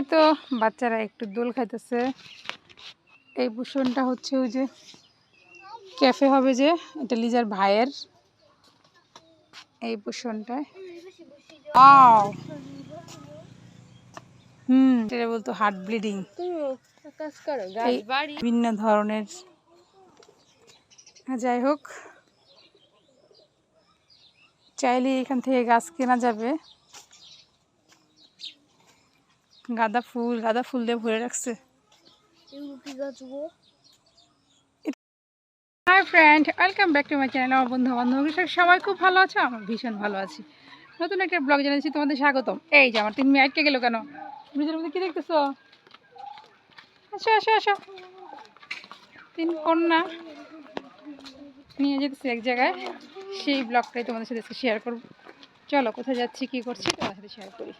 এই তো বাচ্চারা একটু দোল খাইতেছে। এই পোষণটা হচ্ছে ওই যে ক্যাফে হবে যে, এটা লিজার ভাইয়ের এই পোষণটায়। হুম, এটা বলতো হার্ট ব্লিডিং। বিভিন্ন ধরনের। যাই হোক চাইলে এখান থেকে গাছ কেনা যাবে। গাঁদা ফুল গাঁদা ফুল দিয়ে ভরে রাখছে। Hi friend welcome back to my channel আমার বন্ধু বান্ধব। সবাই খুব ভালো আছো? আমার ভীষণ ভালো আছি। নতুন একটা ব্লগ জানাচ্ছি তোমাদের স্বাগতম। এই যে আমার তিন মেয়ে আটকে গেলো কেন? ব্রিজের মধ্যে কি দেখতেছো? আসো আসো আসো। তিন কন্যা নিয়ে যেতেছি এক জায়গায়। সেই ব্লগটাই তোমাদের সাথে শেয়ার করব। চলো কোথায় যাচ্ছি কি করছি তোমার সাথে শেয়ার করি।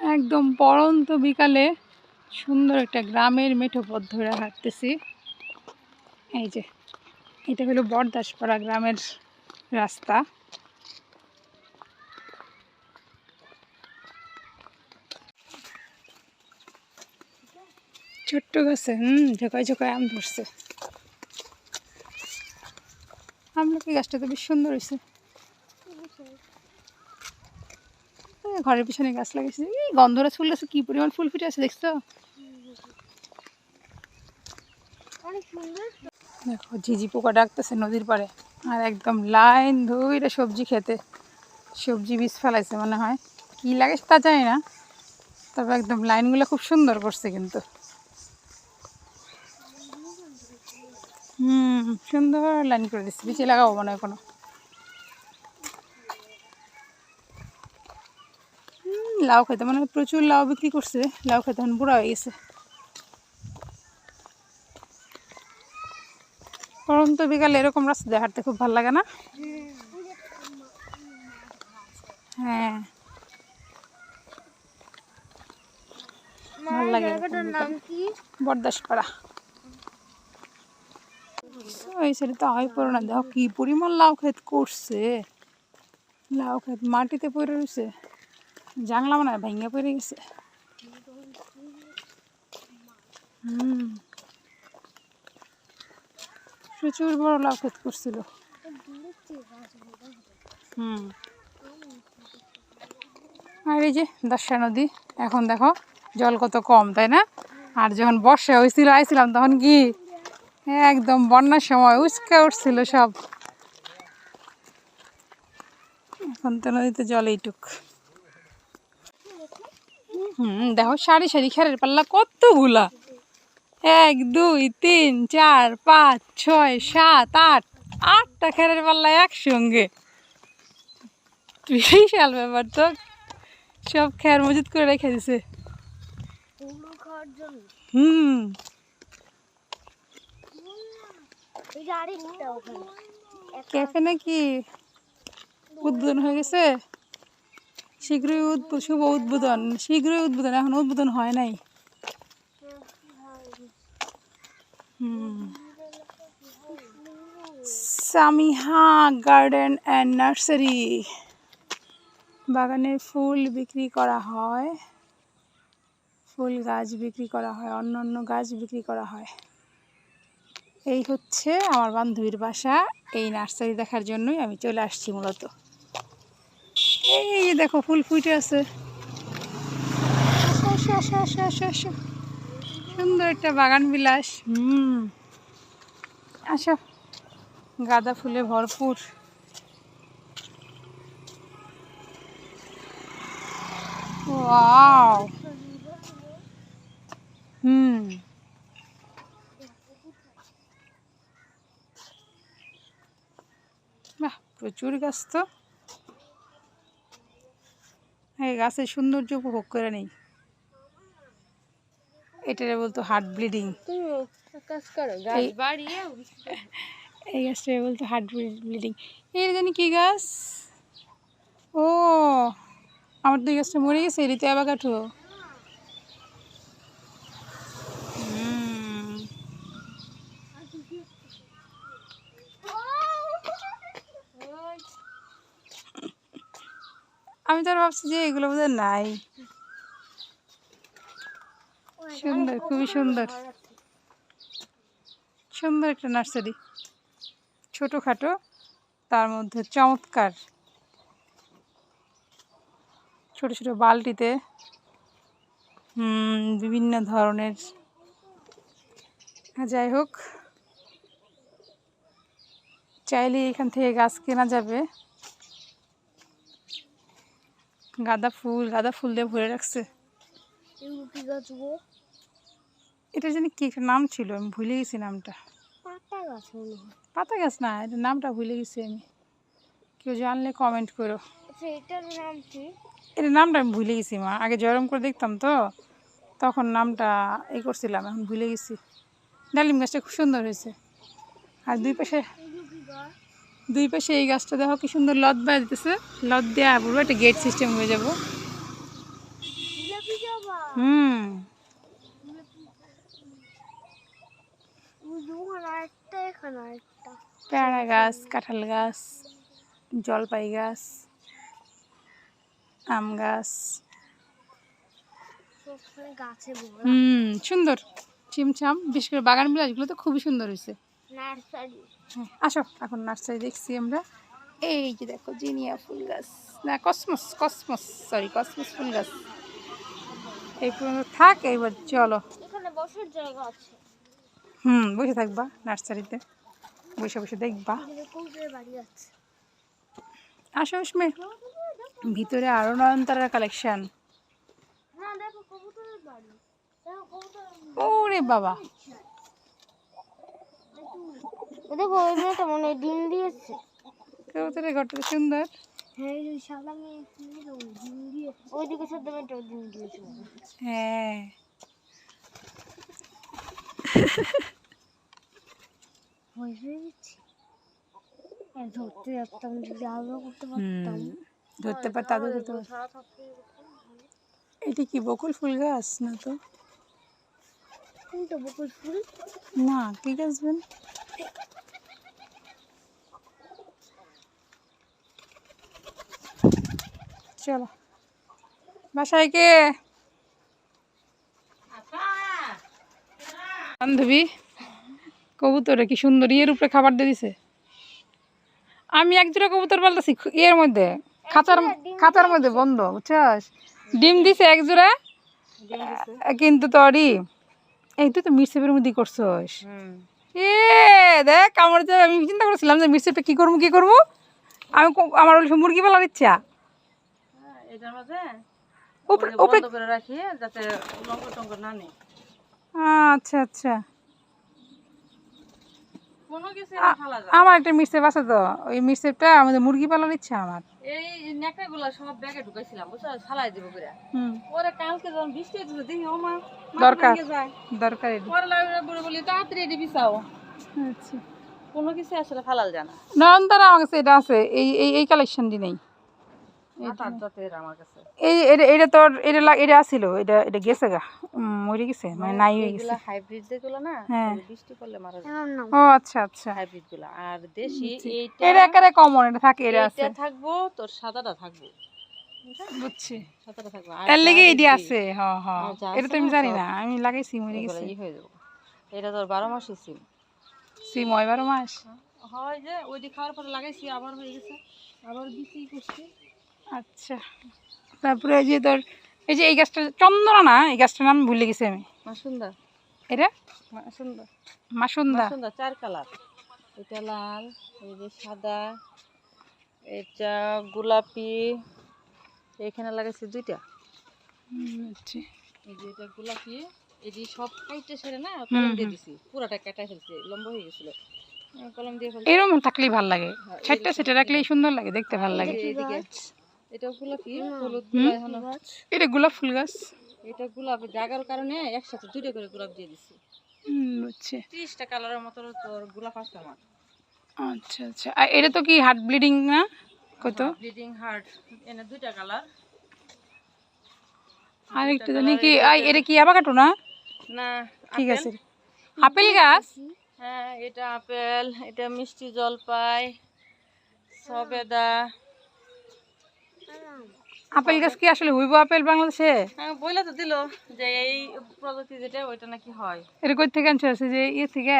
একদম পরন্ত বিকালে সুন্দর একটা গ্রামের মেঠো পথ ধরে হাঁটতেছি। এই যে, এটা হলো বরদাসপাড়া গ্রামের রাস্তা। ছোট্ট গাছে, হুম, ঝোকায় ঝোকায় আম ধরছে। আমলকি গাছটা তো বেশ সুন্দর হয়েছে ঘরের পিছনে গাছ লাগিয়েছে এই গন্ধরাজ ফুল গাছে কি পরিমাণ ফুল ফুটে আছে দেখছ? দেখো ঝিঝি পোকা ডাকতেছে নদীর পাড়ে। আর একদম লাইন ধরে সবজি খেতে। সবজি বীজ ফেলাইছে মনে হয়। কি লাগে তা জানি না তবে একদম লাইনগুলো খুব সুন্দর করছে কিন্তু। হুম সুন্দর লাইন করে দিচ্ছে। বিচে লাগাবো মনে হয় কোনো। লাউ খেতে মানে প্রচুর লাউ বিক্রি করছে লাউ খেতে এখন বুড়া হয়ে গেছে। পরন্ত বিকালে এরকম রাস্তা দিয়ে হাঁটতে খুব ভালো লাগে না? হ্যাঁ। ভালো লাগে কি? বরদাসপাড়া। ওই তো হয় পড়ো না দেখো কি পরিমাণ লাউ ক্ষেত করছে। লাউ ক্ষেত মাটিতে পড়ে রয়েছে। জানলা মনে হয় ভেঙে পড়ে গেছে। প্রচুর বড় লাভ ক্ষেত করছিল। হুম। আর এই যে দশা নদী, এখন দেখো জল কত কম, তাই না? আর যখন বর্ষা হয়েছিল, আইছিলাম তখন কি? একদম বন্যার সময় উচকা উঠছিল সব। এখন তো নদীতে জল এইটুক। হুম দেখো সারি সারি খেরের পাল্লা কতগুলা? এক দুই তিন চার পাঁচ ছয় সাত আট আটটা খেরের পাল্লা একসঙ্গে। বিশাল ব্যাপার তো। সব খের মজুত করে রেখে দিছে। হুম। ক্যাফে নাকি উদ্বোধন হয়ে গেছে? শীঘ্রই শুভ উদ্বোধন, শীঘ্রই উদ্বোধন, এখন উদ্বোধন হয় নাই। Samiha garden and nursery. বাগানে ফুল বিক্রি করা হয়। ফুল গাছ বিক্রি করা হয়, অন্য অন্য গাছ বিক্রি করা হয়। এই হচ্ছে আমার বান্ধবীর বাসা। এই নার্সারি দেখার জন্যই আমি চলে আসছি মূলত। এই দেখো, ফুল ফুটে আছে। সুন্দর একটা বাগান বিলাস, হুম। আসো, গাঁদা ফুলে ভরপুর। হুম। বাহ, প্রচুর গাছ তো। এই গাছের সৌন্দর্য উপভোগ করে নেই। এটারে বলতো হার্ট ব্লিডিং এই- গাছটা বলতো হার্ট ব্লিডিং এই জানি কি গাছ? ও আমার তো এই গাছটা মরে গেছে রিতে আবার কাঠো হুম। আমি তো ভাবছি যে এগুলো বোধহয় নাই। সুন্দর খুবই সুন্দর। সুন্দর একটা নার্সারি। ছোটোখাটো তার মধ্যে চমৎকার। ছোট ছোট বালতিতে হুম, বিভিন্ন ধরনের। যাই হোক চাইলে এখান থেকে গাছ কেনা যাবে। গাঁদা ফুল গাঁদা ফুল দিয়ে ভরে রাখছে। এটা জানি কি একটা নাম ছিল আমি ভুলে গেছি নামটা। পাতা গাছ পাতা গাছ না এটা নামটা ভুলে গেছি আমি। কেউ জানলে কমেন্ট করো। আচ্ছা এটার নামটা আমি ভুলে গেছি মা আগে জয়রম করে দেখতাম তো। তখন নামটা এই করছিলাম এখন ভুলে গেছি। ডালিম গাছটা খুব সুন্দর হয়েছে। আর দুই পাশে দুই পাশে এই গাছটা দেখো কি সুন্দর লদ বেড়া দিতেছে লত দেওয়া পুরো একটা গেট সিস্টেম হয়ে যাব। হুম। পেয়ারা গাছ কাঁঠাল গাছ জলপাই গাছ আম গাছ। হুম সুন্দর। চিমচাম বিশেষ করে বাগান বিলাসগুলো তো খুবই সুন্দর হয়েছে। হ্যাঁ, আসো এখন নার্সারি দেখছি আমরা। এই যে দেখো জিনিয়া ফুল গাছ। না কসমস কসমস সরি কসমস ফুল গাছ। এই পর্যন্ত থাক এইবার চলো। এখানে বসার জায়গা আছে। হুম বসে থাকবা নার্সারিতে। বসে বসে দেখবা। আসো উসমে ভিতরে আরও নয়নতারার কালেকশন ওরে বাবা। দেখো ওই মেয়েটা মনে ডিম দিয়েছে। কবুতরের ঘরটা সুন্দর। হ্যাঁ ওইদিকে সাদা মেয়েটা ডিম দিয়েছে। হ্যাঁ। ধরতে যদি করতে পারতাম। ধরতে পার তাদের ধরতে পার সারা থাকতে এটা কি বকুল ফুল গাছ না তো? কোনটা বকুল ফুল। না কি চলো। বাসায় কে? বান্ধবী কবুতরে কি সুন্দর ইয়ের উপরে খাবার দিয়ে দিছে। আমি এক জোড়া কবুতর পাল্টাছি ইয়ের মধ্যে। খাঁচার খাঁচার মধ্যে বন্ধ বুঝছস? ডিম দিছে এক জোড়া আহ, কিন্তু তোরই এই তুই তো মিরসেপের মধ্যে করছস। এ দেখ আমার যে আমি চিন্তা করেছিলাম যে মিরসেপটা কি করব কি করব? আমি আমার ওই মুরগি পালার ইচ্ছা। এটার মধ্যে উপরে ওই যে উপরে বন্ধ করে রাখি যাতে লঙ্ক টঙ্ক না নেই। আচ্ছা আচ্ছা। আমার একটা মিরসেপ আছে তো ওই মিরসেপটা আমাদের মুরগি পালার ইচ্ছা আমার। এই সব ব্যাগে ঢুকাইছিলাম বুঝছ? দিব করে। কালকে যখন বৃষ্টি হয়েছিল দেখি ও মা দরকার। দরকার পরে লাগে বলে বলি তাড়াতাড়ি এটি বিছাও। আচ্ছা। কোনো কিছু আসলে ফালাল জানা না। আমার কাছে এটা আছে। এই এই এই কালেকশনটি নেই মাথার জাতের আমার কাছে এই এটা এটা তোর এটা এটা আসছিল এটা এটা গেছে গা। মরে গেছে মানে নাই হয়ে গেছে। হাইব্রিড যেগুলো না হ্যাঁ। বৃষ্টি পড়লে মারা যায় ও আচ্ছা আচ্ছা। হাইব্রিডগুলা। আর দেশি এইটা এটা একেবারে কমন এটা থাকে এটা আছে। এইটা থাকব তোর সাদাটা থাকব। বুঝছি। সাদাটা থাকব। এর লেগে যা আছে হ হ। এটা তো আমি না জানি সব- না আমি লাগাইছি মরে গেছে। হয়ে যাব। এটা তোর বারো মাসই সিম। সি ময় বারো মাস? হয় যে ওই যে খাওয়ার পরে লাগাইছি আবার হয়ে গেছে। আবার বিক্রি করছি। আচ্ছা। তারপরে এই যে তোর এই যে এই গাছটা চন্দনা না এই গাছটার নাম ভুলে গেছি আমি। মাসুন্দা। এটা? মাসুন্দা। মাসুন্দা। মাসুন্দা চার কালার। এটা লাল এই যে সাদা এটা গোলাপি এখানে লাগাইছি দুইটা। এই যে এটা গোলাপি এই যে সব কাইটে সেরে না কলম দিয়ে দিছি। পুরাটা কাটা ফেলছি লম্বা হয়ে গেছিল। কলম দিয়ে এরকম থাকলেই ভালো লাগে। হ্যাঁ, ছাইটটা সেটা রাখলেই সুন্দর লাগে। দেখতে ভালো লাগে। এদিকে। এটা গোলাপি হলুদগুলা এখনও। এটা গোলাপ ফুল গাছ। এটা গোলাপ জাগার কারণে একসাথে দুইটা করে গোলাপ দিয়ে দিছি। কালারের মতো তোর গোলাপ আসছে আমার। আচ্ছা আচ্ছা। আর এটা তো কি হার্ট ব্লিডিং না? কত? ব্লিডিং হার্ট এনে দুইটা কালার। আর একটা জানি কি আই এটা কি আবাকাটো না? না ঠিক আপেল। আছে। আপেল গাছ? হ্যাঁ এটা আপেল এটা মিষ্টি জলপাই সবেদা। আপেল গাছ কি আসলে হইব আপেল বাংলাদেশে? হ্যাঁ বইলে তো দিল যে এই প্রজাতি যেটা ওইটা নাকি হয়। এটা কই থেকে আনছে? আছে যে ইয়ে থেকে?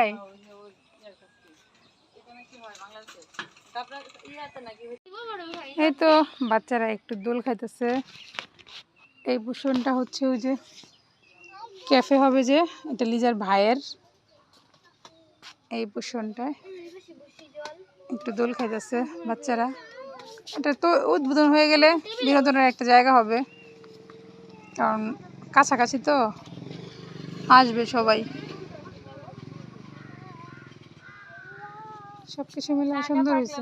ইয়াতে নাকি এই তো বাচ্চারা একটু দোল খাইতেছে। এই পোষণটা হচ্ছে ওই যে ক্যাফে হবে যে এটা লিজার ভাইয়ের। এই পোষণটায় একটু দোল খাইতেছে বাচ্চারা। এটা তো উদ্বোধন হয়ে গেলে বিনোদনের একটা জায়গা হবে। কারণ কাছাকাছি তো আসবে সবাই। সব কিছু মিলে সুন্দর হয়েছে।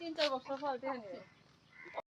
তিন চার বছর